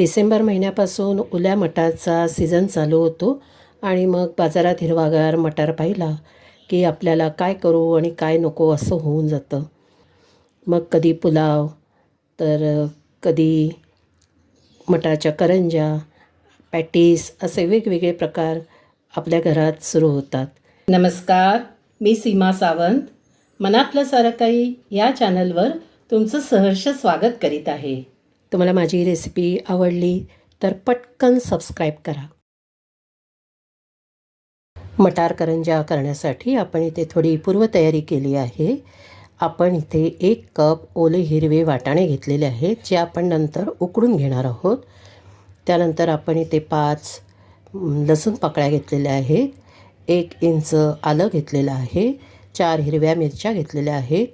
डिसेंबर महिन्यापासून ओल्या मटारचा सीझन चालू होतो आणि मग बाजारात हिरवागार मटार पाहिला की आपल्याला काय करू आणि काय नको असं होऊन जातं. मग कधी पुलाव तर कधी मटारच्या करंज्या पॅटीस असे वेगवेगळे प्रकार आपल्या घरात सुरू होतात. नमस्कार मी सीमा सावंत. मनातलं सारं काही या चॅनलवर तुमचं सहर्ष स्वागत करीत आहे. तुम्हाला माझी रेसिपी आवडली तर पटकन सबस्क्राईब करा. मटार करंजा करण्यासाठी आपण इथे थोडी पूर्वतयारी केली आहे. आपण इथे एक कप ओले हिरवे वाटाणे घेतलेले आहेत जे आपण नंतर उकडून घेणार आहोत. त्यानंतर आपण इथे पाच लसूण पाकळ्या घेतलेल्या आहेत एक इंच आलं घेतलेलं आहे चार हिरव्या मिरच्या घेतलेल्या आहेत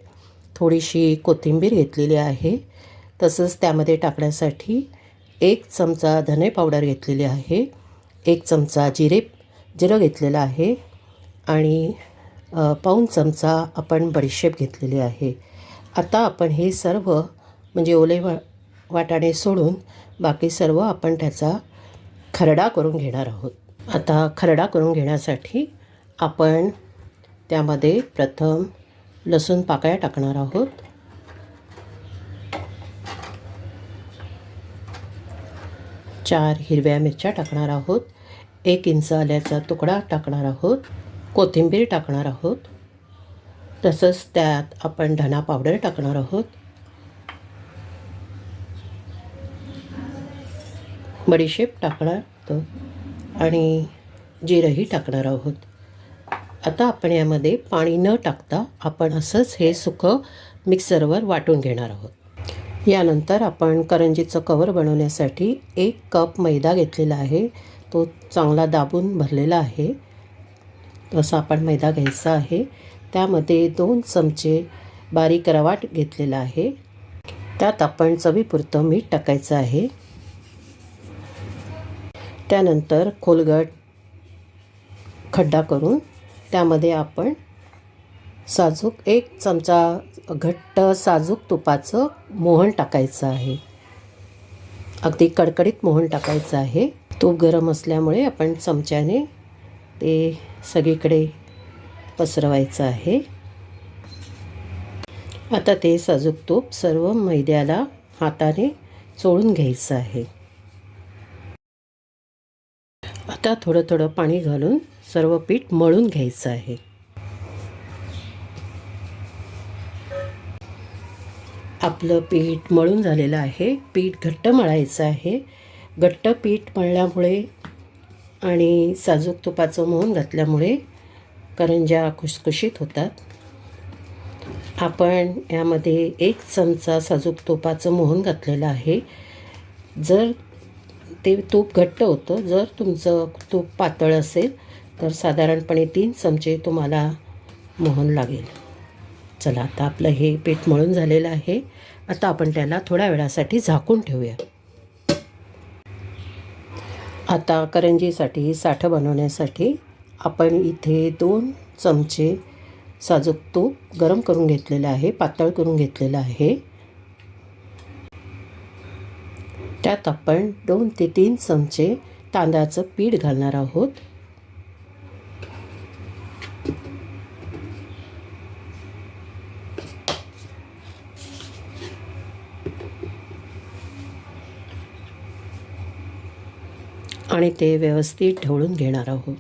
थोडीशी कोथिंबीर घेतलेली आहे तसंच त्यामध्ये टाकण्यासाठी एक चमचा धने पावडर घेतलेली आहे एक चमचा जिरे जिरं घेतलेलं आहे आणि पाऊन चमचा आपण बडीशेप घेतलेली आहे. आता आपण हे सर्व म्हणजे ओले वा वाटाणे सोडून बाकी सर्व आपण त्याचा खरडा करून घेणार आहोत. आता खरडा करून घेण्यासाठी आपण त्यामध्ये प्रथम लसूण पाकळ्या टाकणार आहोत. चार हिरव्या मिरच्या टाकणार आहोत. एक इंच आल्याचा तुकडा टाकणार आहोत. कोथिंबीर टाकणार आहोत. तसंच त्यात आपण धना पावडर टाकणार आहोत. बडीशेप टाकणार तो आणि जिरंही टाकणार आहोत. आता आपण यामध्ये पाणी न टाकता आपण असंच हे सुकं मिक्सरवर वाटून घेणार आहोत. यानंतर आपण करंजीचं कवर बनवण्यासाठी एक कप मैदा घेतलेला आहे. तो चांगला दाबून भरलेला आहे. तसा आपण मैदा घ्यायचा आहे. त्यामध्ये दोन चमचे बारीक रवाट घेतलेला आहे. त्यात आपण चवीपुरतं मीठ टाकायचं आहे. त्यानंतर खोलगट खड्डा करून त्यामध्ये आपण साजूक एक चमचा घट्ट साजूक तुपाचं मोहन टाकायचं आहे. अगदी कडकडीत मोहन टाकायचं आहे. तूप गरम असल्यामुळे आपण चमच्याने ते सगळीकडे पसरवायचं आहे. आता ते साजूक तूप सर्व मैद्याला हाताने चोळून घ्यायचं आहे. आता थोडं थोडं पाणी घालून सर्व पीठ मळून घ्यायचं आहे. आपलं पीठ मळून झालेलं आहे. पीठ घट्ट मळायचं आहे. घट्ट पीठ मळल्यामुळे आणि साजूक तुपाचं मोहन घातल्यामुळे करंज्या खुसखुशीत होतात. आपण यामध्ये एक चमचा साजूक तुपाचं मोहन घातलेलं आहे. जर ते तूप घट्ट होतं जर तुमचं तूप पातळ असेल तर साधारणपणे तीन चमचे तुम्हाला मोहन लागेल. चला आता आपलं हे पीठ मळून झालेलं आहे. आता आपण त्याला थोड्या वेळासाठी झाकून ठेवूया. आता करंजीसाठी साठं बनवण्यासाठी आपण इथे दोन चमचे साजूक तूप गरम करून घेतलेलं आहे पातळ करून घेतलेलं आहे. त्यात आपण दोन ते तीन चमचे तांदळाचं पीठ घालणार आहोत. आणि ते व्यवस्थित ढवळून घेणार आहोत.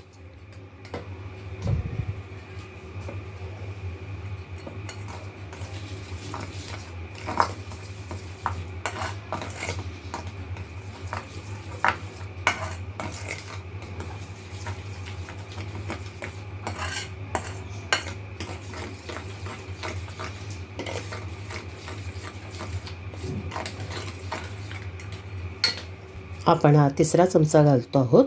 आपण हा तिसरा चमचा घालतो आहोत.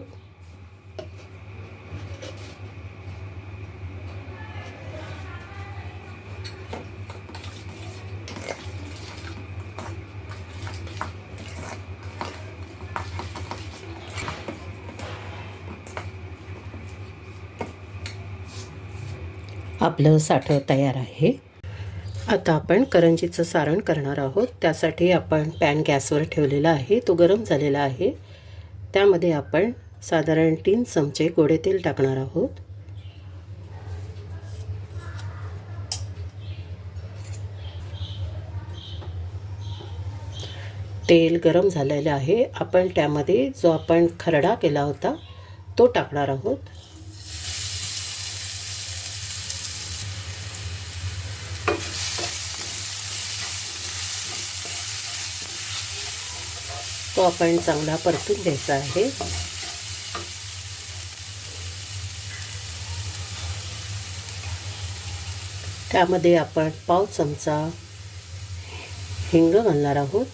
आपलं साठं तयार आहे. आता आपण करंजीचं सारण करणार आहोत. त्यासाठी आपण पॅन गॅसवर ठेवलेला आहे. तो गरम झालेला आहे. त्यामध्ये आपण साधारण तीन चमचे गोडे तेल टाकणार आहोत. तेल गरम झालेलं आहे. आपण त्यामध्ये जो आपण खरडा केला होता तो टाकणार आहोत. तो आपण चांगला परतून घ्यायचा आहे. त्यामध्ये आपण पाव चमचा हिंग घालणार आहोत.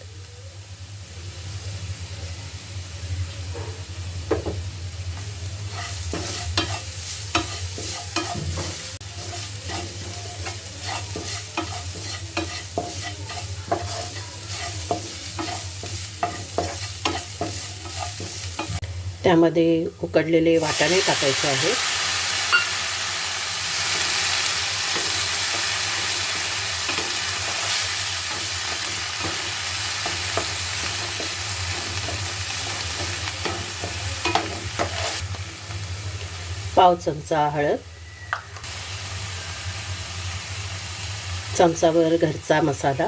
त्यामध्ये उकडलेले वाटाणे टाकायचे आहेत पाव चमचा हळद. चमचावर घरचा मसाला.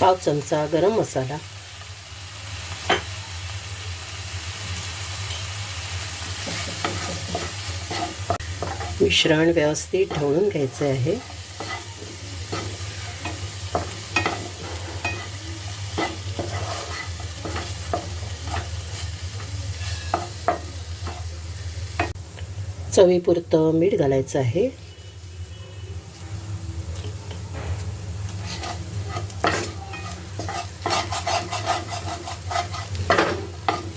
पाव चमचा गरम मसाला. मिश्रण व्यवस्थित ढवळून घ्यायचे आहे. चवीपुरतं मीठ घालायचं आहे.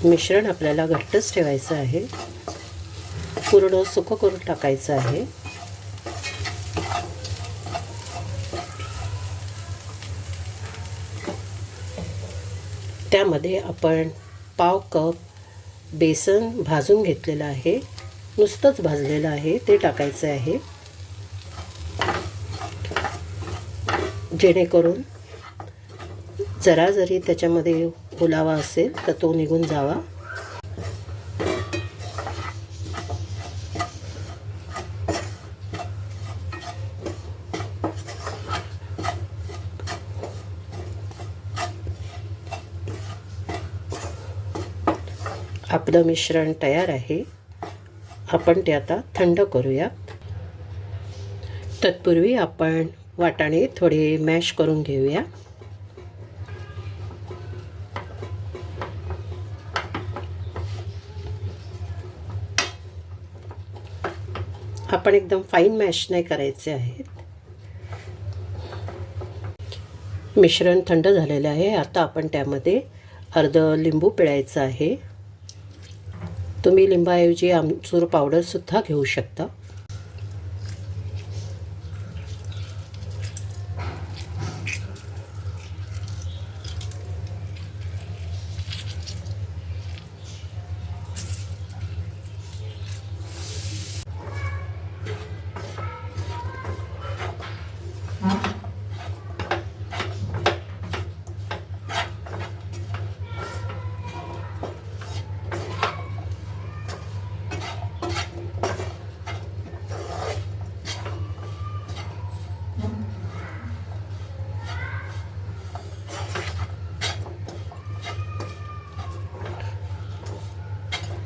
मिश्रण आपल्याला घट्टच ठेवायचं आहे. पूर्ण सुकं करून टाकायचं आहे. त्यामध्ये आपण पाव कप बेसन भाजून घेतलेलं आहे. नुसतंच भाजलेलं आहे ते टाकायचं आहे. जेणेकरून जरा जरी त्याच्यामध्ये ओलावा असेल तर तो निघून जावा. आपलं मिश्रण तयार आहे. आपण ते आता थंड करूयात तत्पूर्वी आपण वाटाणे थोडे मॅश करून घेऊया. आपण एकदम फाईन मॅश नाही करायचे आहेत. मिश्रण थंड झालेलं आहे. आता आपण त्यामध्ये अर्ध लिंबू पिळायचं आहे. तुम्ही लिंबाऐवजी आमचूर पावडरसुद्धा घेऊ शकता.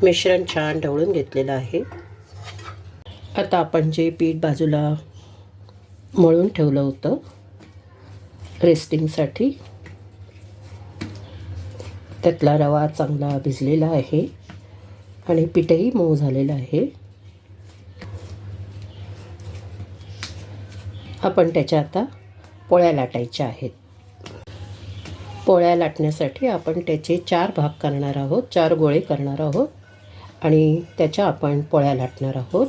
मिश्रण छान ढवळून घेतलेलं आहे. आता आपण जे पीठ बाजूला मळून ठेवलं होतं रेस्टिंगसाठी त्यातला रवा चांगला भिजलेला आहे आणि पीठही मऊ झालेलं आहे. आपण त्याच्या आता पोळ्या लाटायच्या आहेत. पोळ्या लाटण्यासाठी आपण त्याचे चार भाग करणार आहोत चार गोळे करणार आहोत. आणि त्याच्या आपण पोळ्या लाटणार आहोत.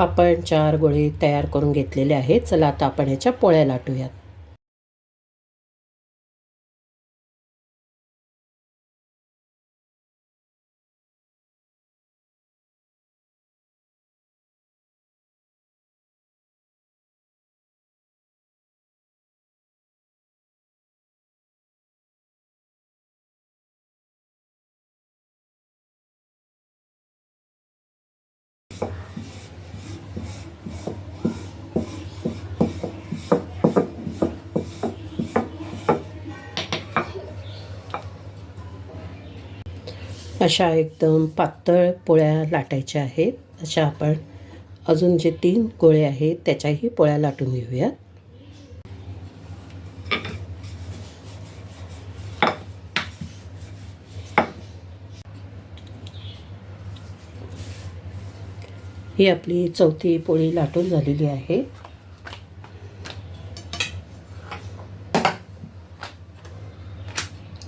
आपण चार गोळे तयार करून घेतलेले आहेत. चला आता आपण ह्याच्या पोळ्या लाटूयात. अशा एकदम पातळ पोळ्या लाटायच्या आहेत. अशा आपण अजून जे तीन गोळे आहेत त्याच्याही पोळ्या लाटून घेऊयात. ही आपली चौथी पोळी लाटून झालेली आहे.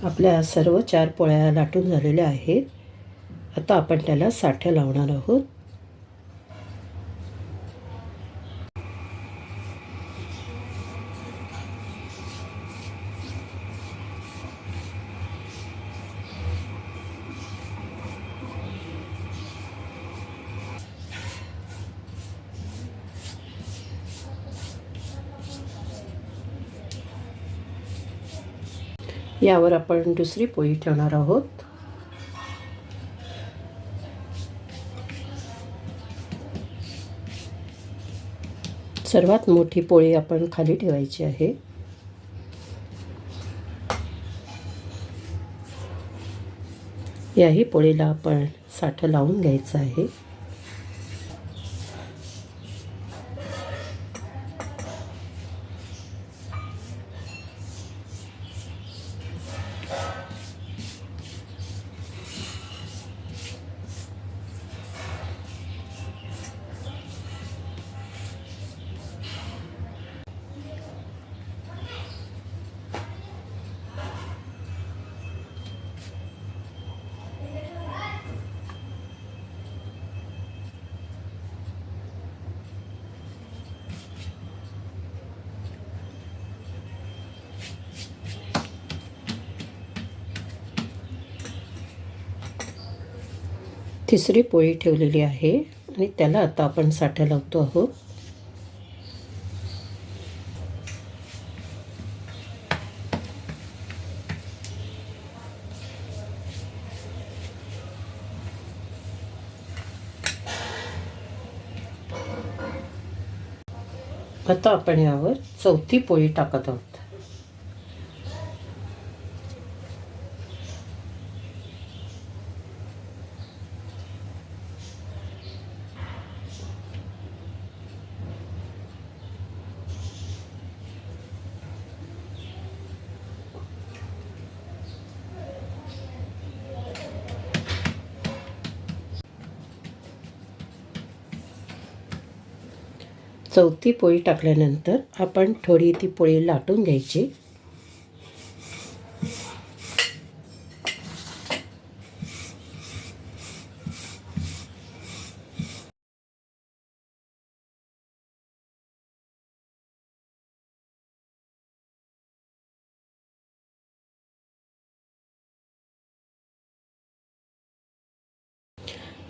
आपल्या सर्व चार पोळ्या लाटून झालेल्या आहेत. आता आपण त्याला साठ्या लावणार आहोत. यावर आपण दुसरी पोळी ठेवणार आहोत. सर्वात मोठी पोळी आपण खाली ठेवायची आहे. याही पोळीला आपण साठं लावून घ्यायचं आहे. तिसरी पोळी ठेवलेली आहे आणि त्याला आता आपण साठ्या लावतो आहोत. आता आपण यावर चौथी पोळी टाकत आहोत. चौथी पोळी टाकल्यानंतर आपण थोडी ती पोळी लाटून घ्यायची.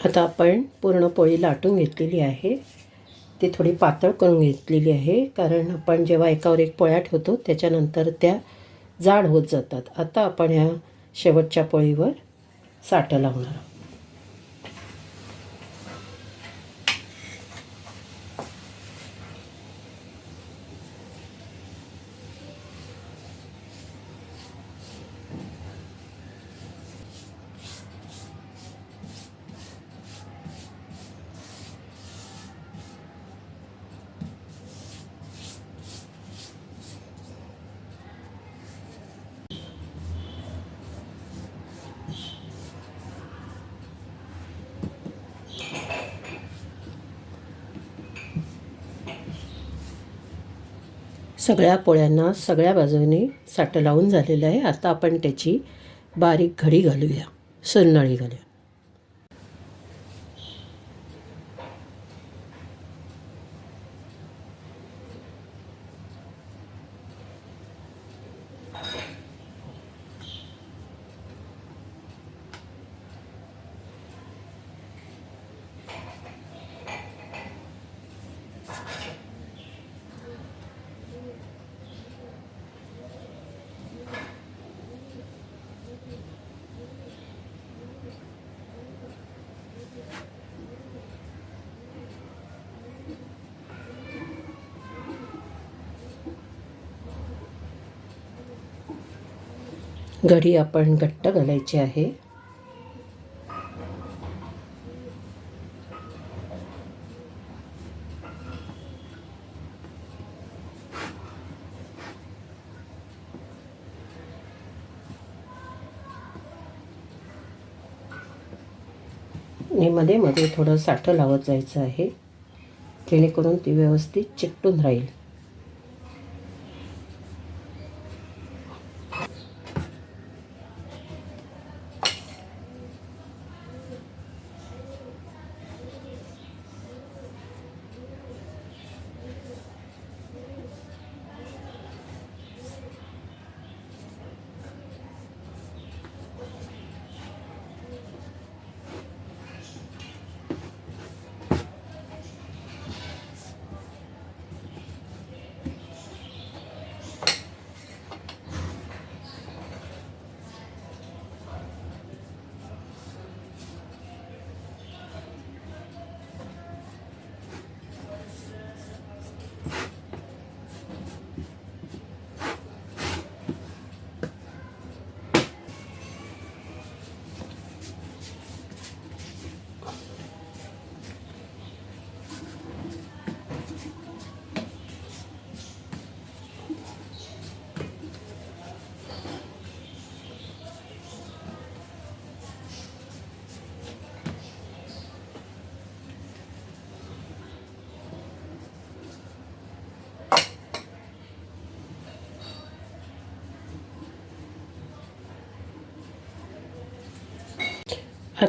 आता आपण पूर्ण पोळी लाटून घेतलेली आहे. ती थोडी पातळ करून घेतलेली आहे कारण आपण जेव्हा एकावर एक पोळ्या ठेवतो त्याच्यानंतर त्या जाड होत जातात. आता आपण ह्या शेवटच्या पोळीवर साठं लावणार आहोत. सगळ्या पोळ्यांना सगळ्या बाजूने साठं लावून झालेलं आहे. आता आपण त्याची बारीक घडी घालूया. सुरनळी घालूया. घडी आपण घट्ट घालायची आहे. आणि मध्ये मध्ये थोडं साठं लावत जायचं आहे. जेणेकरून ती व्यवस्थित चिकटून राहील.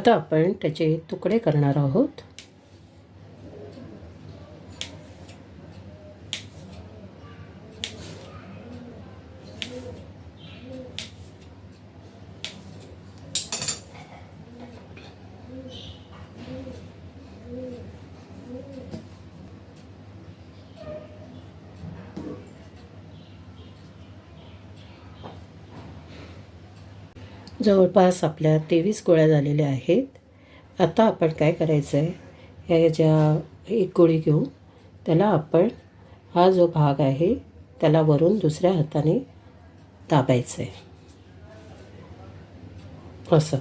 आता आपण त्याचे तुकडे करणार आहोत. जवळपास आपल्या तेवीस गोळ्या झालेल्या आहेत. आता आपण काय करायचं आहे या ज्या एक गोळी घेऊन त्याला आपण हा जो भाग आहे त्याला वरून दुसऱ्या हाताने दाबायचं आहे असं.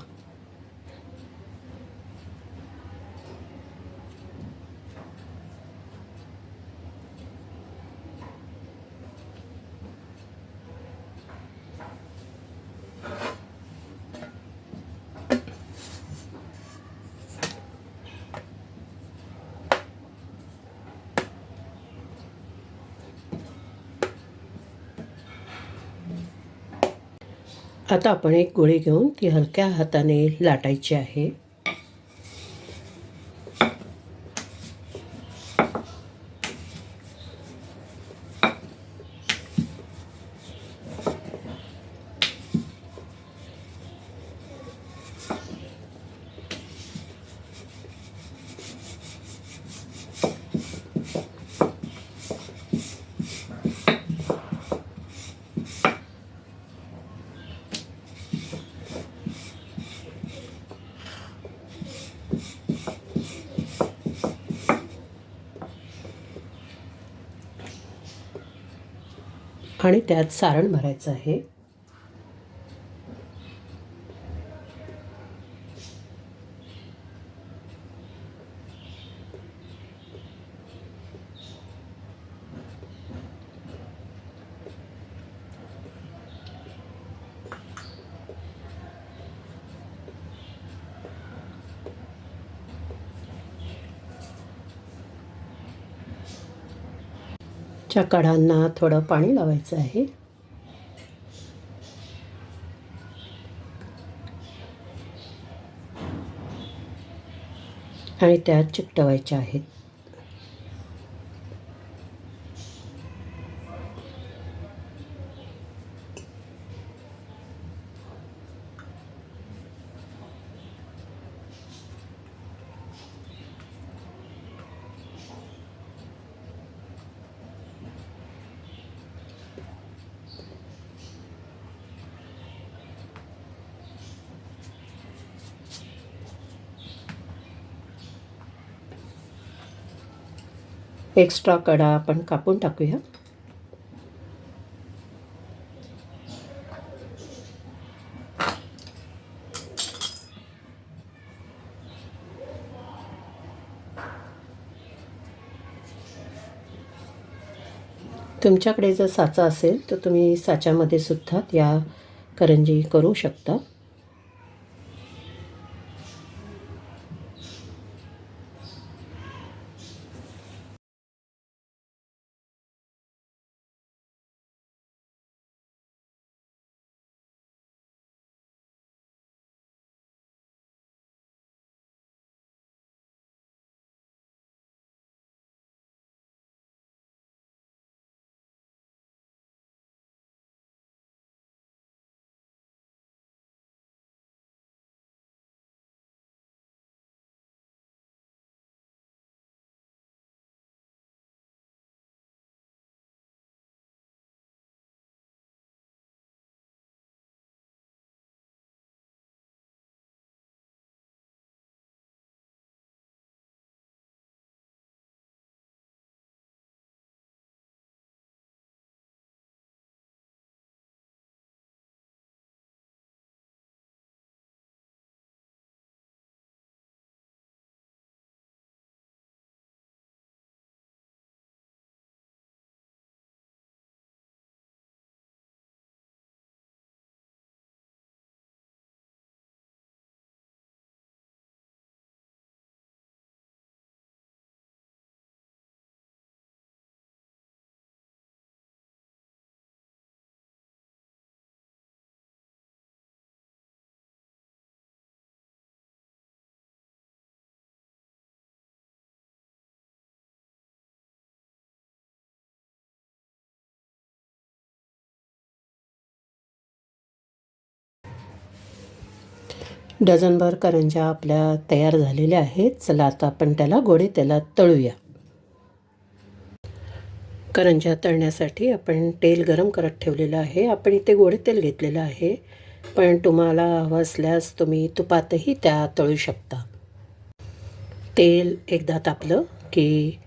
आता आपण एक गोळी घेऊन ती हलक्या हाताने लाटायची आहे. आणि त्यात सारण भरायचं आहे. च्या कडांना थोडं पाणी लावायचं आहे. आणि त्यात चिकटवायच्या आहेत. एक्स्ट्रा कडा आपण कापून टाकूया. तुमच्याकडे जर साचा असेल तर तुम्ही साच्यामध्ये सुद्धा या करंजी करू शकता. डझनभर करंज्या आपल्या तयार झालेल्या आहेत. चला आता आपण त्याला गोडे तेलात तळूया. करंज्या तळण्यासाठी आपण तेल गरम करत ठेवलेलं आहे. आपण इथे गोडे तेल घेतलेलं आहे. पण तुम्हाला हवं असल्यास तुम्ही तुपातही त्या तळू शकता. तेल एकदा तापलं की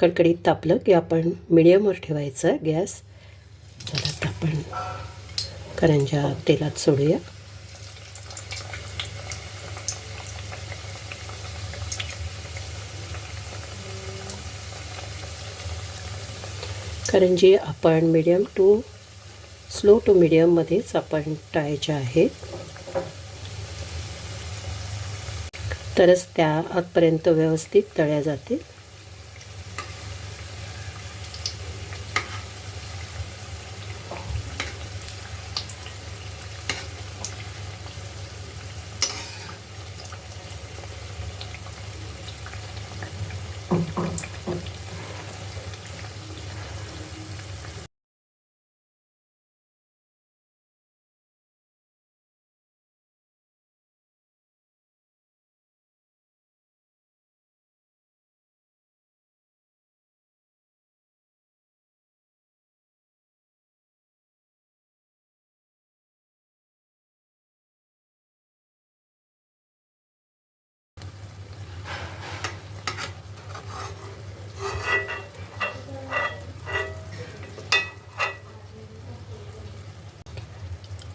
कडकडीत तापलं की आपण मिडियमवर ठेवायचं गॅस. चला आपण करंज्या तेलात सोडूया. कारण जे आपण मिडियम टू स्लो टू मिडियममध्येच आपण टाळायच्या आहेत तरच त्या आतपर्यंत व्यवस्थित तळ्या जातील.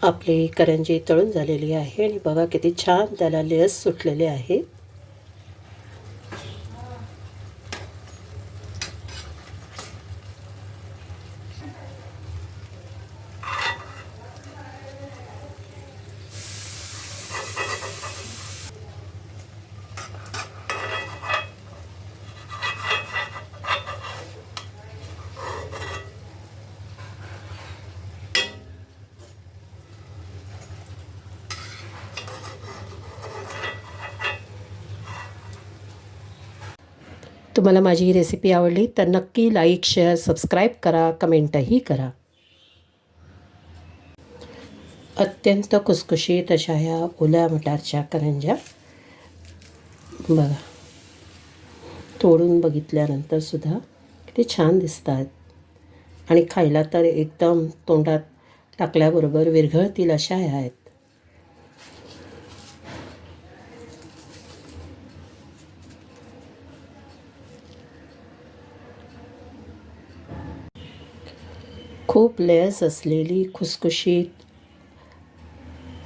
आपली करंजी तळून झालेली आहे आणि बघा किती छान त्याला लेस सुटलेले आहेत. तुम्हाला माझी ही रेसिपी आवडली तर नक्की लाईक शेअर सबस्क्राईब करा कमेंटही करा. अत्यंत खुसखुशीत अशा ह्या ओल्या मटारच्या करंज्या. बघा. तोडून बघितल्यानंतर सुद्धा किती छान दिसतात. आणि खायला तर एकदम तोंडात टाकल्याबरोबर विरघळतील अशा ह्या आहेत. खूप लेयर्स असलेली खुसखुशीत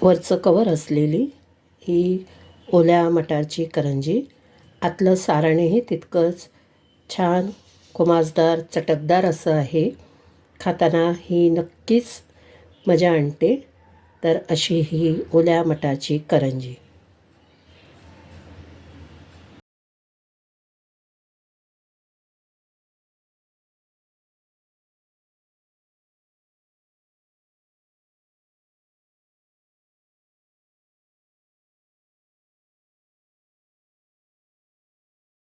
वरचं कवर असलेली ही ओल्या मटारची करंजी. आतलं सारणही तितकंच छान खुमासदार चटकदार असं आहे. खाताना ही नक्कीच मजा आणते. तर अशी ही ओल्या मटाची करंजी.